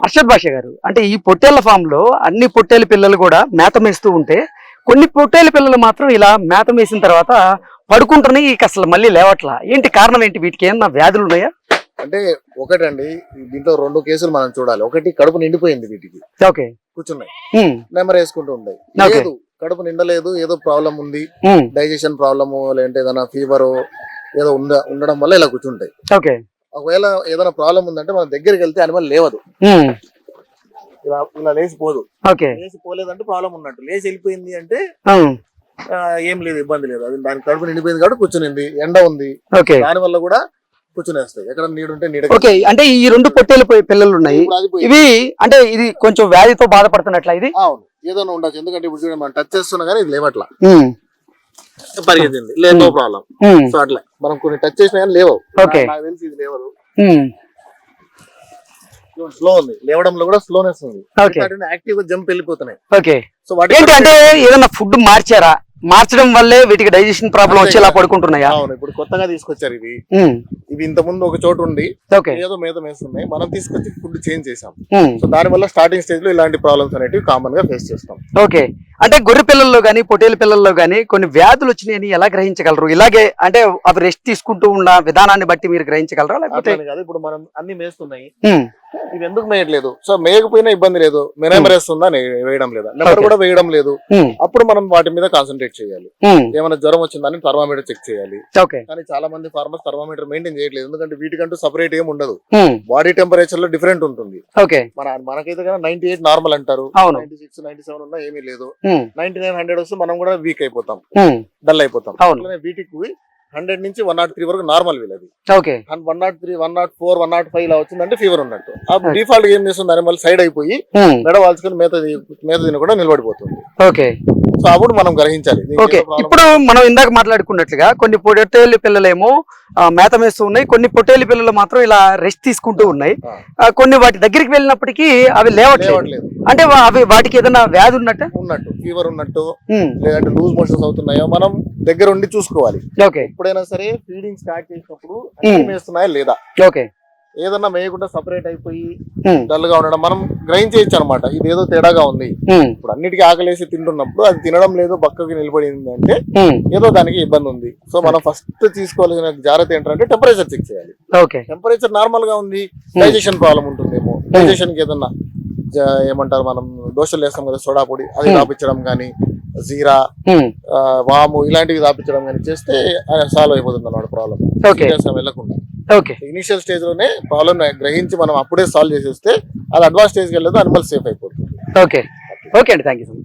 అర్షద్ భాష గారు అంటే ఈ పొట్టేళ్ళ ఫామ్లో అన్ని పొట్టేల పిల్లలు కూడా మేత మేస్తూ ఉంటే కొన్ని పొట్టేల పిల్లలు మాత్రం ఇలా మేత మేసిన తర్వాత పడుకుంటున్నాయి ఇక అసలు మళ్ళీ లేవట్లా? ఏంటి కారణం ఏంటి? వీటికి ఏమన్నా వ్యాధులు ఉన్నాయా? అంటే ఒకటండి దీంట్లో రెండు కేసులు మనం చూడాలి. ఒకటి కడుపు నిండిపోయింది వీటికి. ఓకే. కూర్చున్నాయి. నెంబర్ వేసుకుంటూ ఉన్నాయి. లేదు కడుపు నిండలేదు ఏదో ప్రాబ్లం ఉంది. డైజెషన్ ప్రాబ్లము లేదంటే ఏదైనా ఫీవర్ ఏదో ఉండ ఉండడం వల్ల ఇలా కూర్చుంటాయి. ఓకే. ఒకవేళ ఏదైనా ప్రాబ్లం ఉందంటే మన దగ్గరికి వెళ్తే అనిమల్ లేవదు. ఇలా ఇలా లేచిపోదు. ఓకే. లేచి పోలేదంటే ప్రాబ్లం ఉన్నట్టు. లేచి వెళ్ళిపోయింది అంటే ఏం లేదు ఇబ్బంది లేదు. అది దాని కడుపు నిండిపోయింది కాబట్టి కూర్చునింది. ఎండ ఉంది. ఓకే. దాని వల్ల కూడా కూర్చునేస్తాయి. ఎక్కడ నీడుంటే నీడ ఓకే. అంటే ఈ రెండు పొట్టేలు పిల్లలు ఉన్నాయి. ఇవి అంటే ఇది కొంచెం వ్యాధితో బాధపడుతున్నట్ల ఇది? అవును. ఏదైనా ఉండొచ్చు. ఎందుకంటే ఇప్పుడు చూడండి మనం టచ్ చేస్తున్నా కానీ ఇది లేవట్లా. పరిగెత్తింది. లేదు నో ప్రాబ్లం సో అట్లా. మనం కొన్ని టచ్ చేసినా కానీ లేవు Okay. నాకు తెలిసి ఇది లేవదు. స్లో ఉంది. లేవడంలో కూడా స్లోనెస్ ఉంది. యాక్టివ్గా జంప్ వెళ్ళిపోతున్నాయి. ఓకే. సో వాటి ఏంటి అంటే ఏదైనా ఫుడ్ మార్చారా? మార్చడం వల్లే వీటికి డైజెషన్ ప్రాబ్లం వచ్చి ఇలా పడుకుంటున్నాయా? అవును ఇప్పుడు కొత్తగా తీసుకొచ్చారు ఇవి. ఉమ్, ఇవి ఇంత ముందు ఒక చోటు ఉండి ఓకే. ఏదో మేత వేస్తున్నాయి మనం తీసుకొచ్చి ఫుడ్ చేంజ్ చేసాం ఉమ్, సో దాని వల్ల స్టార్టింగ్ స్టేజ్లో ఇలాంటి ప్రాబ్లమ్స్ అనేటివి కామన్గా ఫేస్ చేస్తాం. ఓకే. అంటే గొర్రె పిల్లల్లో గానీ పొట్టేల పిల్లల్లో గానీ కొన్ని వ్యాధులు వచ్చినాయని ఎలా గ్రహించగలరు? ఇలాగే అంటే అవి రెస్ట్ తీసుకుంటూ ఉన్న విధానాన్ని బట్టి మీరు గ్రహించగలరా లేకపోతే? ఇప్పుడు మనం అన్ని మేస్తున్నాయి. ఇవి ఎందుకు మేయట్లేదు? సో మేయకపోయినా ఇబ్బంది లేదు. నే- వేయడం లేదా? నెంబర్. కూడా వేయడం లేదు. అప్పుడు మనం వాటి మీద కాన్సన్ట్రేట్ చేయాలి. ఏమైనా జ్వరం వచ్చిందని థర్మామీటర్ చెక్ చేయాలి. ఓకే. కానీ చాలా మంది ఫార్మర్స్ థర్మామీటర్ మెయింటైన్ చేయట్లేదు. ఎందుకంటే వీటికంటూ సపరేట్ ఏం ఉండదు. బాడీ టెంపరేచర్లో డిఫరెంట్ ఉంటుంది. మన మనకైతే నైన్టీ ఎయిట్ నార్మల్ అంటారు. నైన్టీ సిక్స్ నైన్టీ సెవెన్ ఉన్నా ఏమీ లేదు. నైన్టీ నైన్ హండ్రెడ్ వస్తే మనం కూడా వీక్ అయిపోతాం. డల్ అయిపోతాం. వీటికి హండ్రెడ్ నుంచి వన్ నాట్ త్రీ వరకు నార్మల్ వీళ్ళది okay. One nought three one nought four one nought five ఇలా వచ్చిందంటే ఫీవర్ ఉన్నట్టు. ఆ Okay. డిఫాల్ట్ ఏం చేస్తుంది దాని సైడ్ అయిపోయి ఉమ్, మెడ వాల్చుకొని మేత మేత తినకుండా నిలబడిపోతుంది. ఓకే. సో అప్పుడు మనం గ్రహించాలి. ఓకే. ఇప్పుడు మనం ఇందాక మాట్లాడుకున్నట్లుగా కొన్ని పొట్టేలు పిల్లలేమో మేత మేస్తూ ఉన్నాయి. కొన్ని పొట్టేలు పిల్లలు మాత్రం ఇలా రెస్ట్ తీసుకుంటూ ఉన్నాయి. కొన్ని వాటి దగ్గరికి వెళ్ళినప్పటికీ అవి లేవట్లేదు. అంటే అవి వాటికి ఏదైనా వ్యాధి ఉన్నట్ట? ఉన్నట్టు. ఫీవర్ ఉన్నట్టు. ఉమ్, లేదంటే లూజ్ మోషన్స్ అవుతున్నాయో మనం దగ్గర ఉండి చూసుకోవాలి. ఓకే. ఎప్పుడైనా సరే ఫీడింగ్ స్టార్ట్ చేసినప్పుడు అన్ని Hmm. లేదా? ఓకే. ఏదన్నా మేయకుండా సపరేట్ అయిపోయి డల్గా ఉండడం మనం గ్రహించేయచ్చు అనమాట ఇది ఏదో తేడాగా ఉంది. ఉమ్, ఇప్పుడు అన్నిటికీ ఆకలేసి తింటున్నప్పుడు అది తినడం లేదు పక్కకి నిలబడింది అంటే ఏదో దానికి ఇబ్బంది ఉంది. సో మనం ఫస్ట్ తీసుకోవాల్సిన జాగ్రత్త ఏంటంటే టెంపరేచర్ చెక్ చేయాలి. టెంపరేచర్ నార్మల్గా ఉంది డైజెషన్ ప్రాబ్లం ఉంటుందేమో. డైజెషన్కి ఏదన్నా ఏమంటారు మనం దోశలు వేస్తాం కదా సోడా పొడి అది Hmm. రాపించడం కానీ జీరా వాము ఇలాంటివి రాపించడం కానీ చేస్తే సాల్వ్ అయిపోతుంది అన్నమాట ప్రాబ్లం ఓకే. వెళ్ళకుండా. ఓకే. ఇనిషియల్ స్టేజ్లోనే ప్రాబ్లం గ్రహించి మనం అప్పుడే సాల్వ్ చేసేస్తే అది అడ్వాన్స్ స్టేజ్కి వెళ్ళదు అనిమల్ సేఫ్ అయిపోతుంది. ఓకే. ఓకే అండి. Thank you